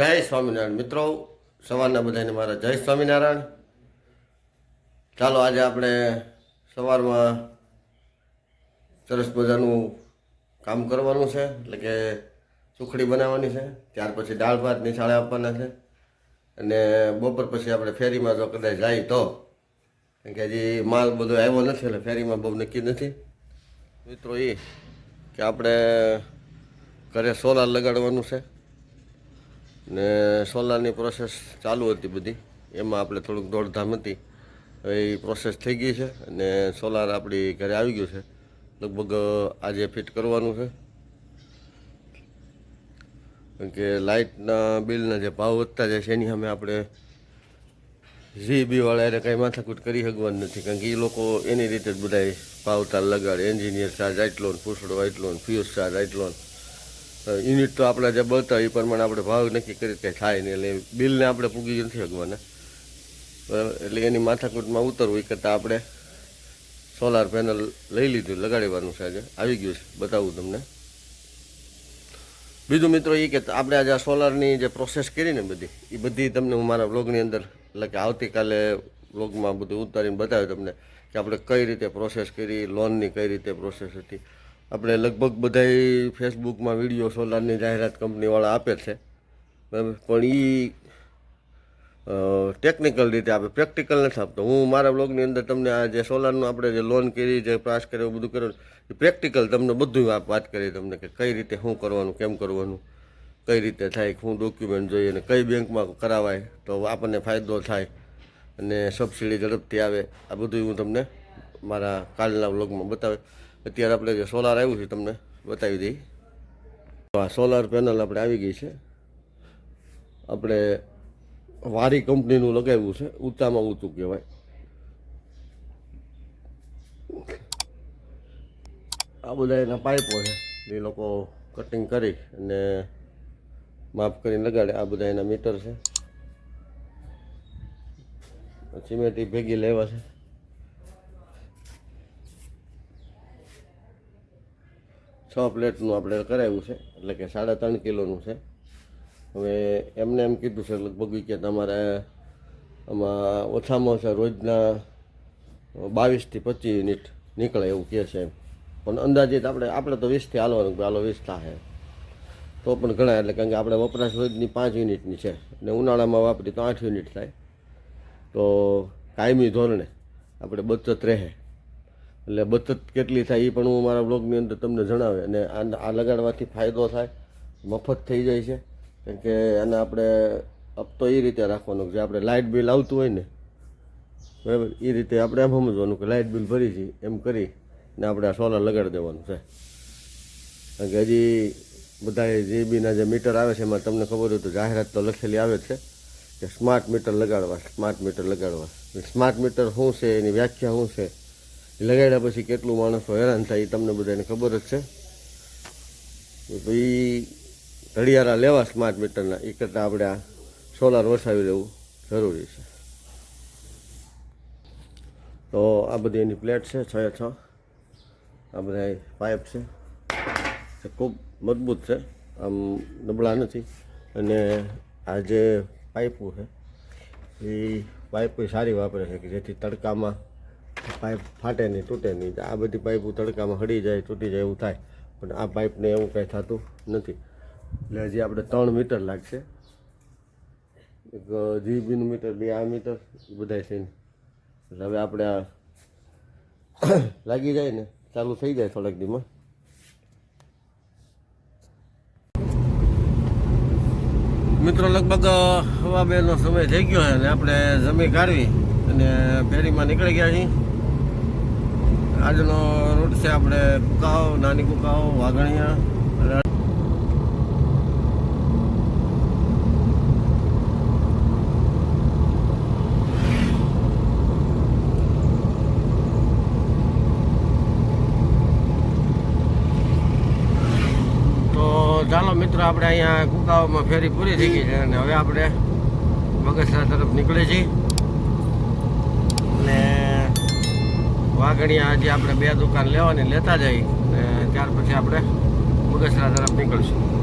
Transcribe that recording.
જય સ્વામિનારાયણ. મિત્રો, સવારના બધાને મારા જય સ્વામિનારાયણ. ચાલો, આજે આપણે સવારમાં સરસ મજાનું કામ કરવાનું છે, એટલે કે સુખડી બનાવવાની છે. ત્યાર પછી દાળ ભાત નિશાળે આપવાના છે. અને બપોર પછી આપણે ફેરીમાં જો કદાચ જાય તો કારણ કે હજી માલ બધો આવ્યો નથી, એટલે ફેરીમાં બહુ નક્કી નથી. મિત્રો, એ કે આપણે ઘરે સોલાર લગાડવાનું છે. ને સોલારની પ્રોસેસ ચાલુ હતી બધી. એમાં આપણે થોડુંક દોડધામ હતી. એ પ્રોસેસ થઈ ગઈ છે અને સોલાર આપણી ઘરે આવી ગયું છે. લગભગ આજે ફિટ કરવાનું છે. કે લાઇટના બિલના જે ભાવ વધતા જાય છે, એની સામે આપણે જીબી વાળા એને કાંઈ માથાકૂટ કરી શકવાનું નથી. કારણ કે એ લોકો એની રીતે જ બધા ભાવતાલ લગાડે. એન્જિનિયર ચાર્જ આટલો પૂછડો આટલો ફ્યુઝ ચાર્જ આટલો યુનિટ તો આપણે જે બતાવે એ પ્રમાણે આપણે ભાવ નક્કી કરી કંઈ થાય નહીં એટલે બિલને આપણે પૂગી નથી શકવાના. બરાબર એટલે એની માથાકૂટમાં ઉતરવું એ કરતાં આપણે સોલાર પેનલ લઈ લીધું, લગાડવાનું છે આજે. આવી ગયું છે, બતાવું તમને. બીજું મિત્રો એ કે આપણે આજે આ સોલારની જે પ્રોસેસ કરી ને બધી, એ બધી તમને હું મારા બ્લોગની અંદર, એટલે કે આવતીકાલે બ્લોગમાં બધું ઉતારીને બતાવ્યું તમને કે આપણે કઈ રીતે પ્રોસેસ કરી લોનની કઈ રીતે પ્રોસેસ હતી. આપણે લગભગ બધાય ફેસબુકમાં વીડિયો સોલારની જાહેરાત કંપનીવાળા આપે છે. બરાબર? પણ એ ટેકનિકલ રીતે આપે પ્રેક્ટિકલ નથી આપતો. હું મારા બ્લોગની અંદર તમને આ જે સોલારનું આપણે જે લોન કરી, જે પાસ કર્યો બધું કર્યું, એ પ્રેક્ટિકલ તમને બધું વાત કરી તમને કે કઈ રીતે શું કરવાનું, કેમ કરવાનું, કઈ રીતે થાય શું ડોક્યુમેન્ટ જોઈએ અને કઈ બેંકમાં કરાવાય, તો આપણને ફાયદો થાય અને સબસિડી ઝડપથી આવે. આ બધું હું તમને મારા કાલના વ્લોગમાં બતાવે. અત્યારે આપણે જે સોલાર આવ્યું છે તમને બતાવી દઈ. તો આ સોલાર પેનલ આપણે આવી ગઈ છે. આપણે વારી કંપનીનું લગાવ્યું છે. ઊંચામાં ઊંચું કહેવાય. આ બધા એના પાઇપો છે. એ લોકો કટિંગ કરી અને માફ કરીને લગાડે. આ બધા એના મીટર છે. સિમેન્ટ ભેગી લેવા છે. છ પ્લેટનું આપણે કરાવ્યું છે, એટલે કે સાડા ત્રણ કિલોનું છે. હવે એમને એમ કીધું છે લગભગ કે તમારે આમાં ઓછામાં ઓછા રોજના બાવીસથી પચીસ યુનિટ નીકળે એવું કહે છે એમ. પણ અંદાજિત આપણે આપણે તો વીસથી હાલવાનું કે હાલો વીસ થાય તો પણ ઘણા, એટલે કારણ કે આપણે વપરાશ રોજની પાંચ યુનિટની છે, અને ઉનાળામાં વાપરી તો આઠ યુનિટ થાય. તો કાયમી ધોરણે આપણે બચત રહે. એટલે બચત કેટલી થાય એ પણ હું મારા બ્લોગની અંદર તમને જણાવે અને આ લગાડવાથી ફાયદો થાય, મફત થઈ જાય છે. કેમ કે આને આપણે હપ્તો એ રીતે રાખવાનો જે આપણે લાઇટ બિલ આવતું હોય ને, બરાબર? એ રીતે આપણે એમ સમજવાનું કે લાઇટ બિલ ભરી છે, એમ કરી ને આપણે આ સોલાર લગાડી દેવાનું છે. કારણ કે હજી બધા જીબીના જે મીટર આવે છે એમાં તમને ખબર હોય તો જાહેરાત તો લખેલી આવે જ છે કે સ્માર્ટ મીટર લગાડવા સ્માર્ટ મીટર લગાડવા. સ્માર્ટ મીટર શું છે, એની વ્યાખ્યા શું છે? લગાડ્યા પછી કેટલું માણસો હેરાન થાય એ તમને બધાને ખબર જ છે. તો એ ઘડિયાળા લેવા સ્માર્ટ મીટરના એ કરતાં આપણે આ સોલાર વસાવી લેવું જરૂરી છે. તો આ બધી એની પ્લેટ છે, છ છ. આ બધા પાઇપ છે. ખૂબ મજબૂત છે. આમ નબળા નથી. અને આ જે પાઇપો છે, એ પાઇપો સારી વાપરે છે કે જેથી તડકામાં પાઇપ ફાટે નહીં, તૂટે નહીં. આ બધી પાઇપો તડકામાં હળી જાય, તૂટી જાય એવું થાય. પણ આ પાઇપને એવું કંઈ થતું નથી. એટલે હજી આપણે ત્રણ મીટર લાગશે. એક જીબીનું મીટર, બે આ મીટર બધાય બધા થઈને. એટલે હવે આપણે આ લાગી જાય ને, ચાલુ થઈ જાય થોડાક દીમાં મિત્રો, લગભગ હવા બેનો સમય થઈ ગયો છે અને આપણે જમી કાઢવી અને ફેરીમાં નીકળી ગયા છીએ. આજનો રૂટ છે આપણે કુકાઓ નાની કુકાઓ વાઘણિયા ચાલો મિત્રો, આપણે અહીંયા કુકાઓમાં ફેરી પૂરી થઈ ગઈ છે અને હવે આપણે બગસરા તરફ નીકળીએ છીએ અને વાઘણિયા હજી આપણે બે દુકાન લેવાની, લેતા જઈ અને ત્યાર પછી આપણે બગસરા તરફ નીકળશું.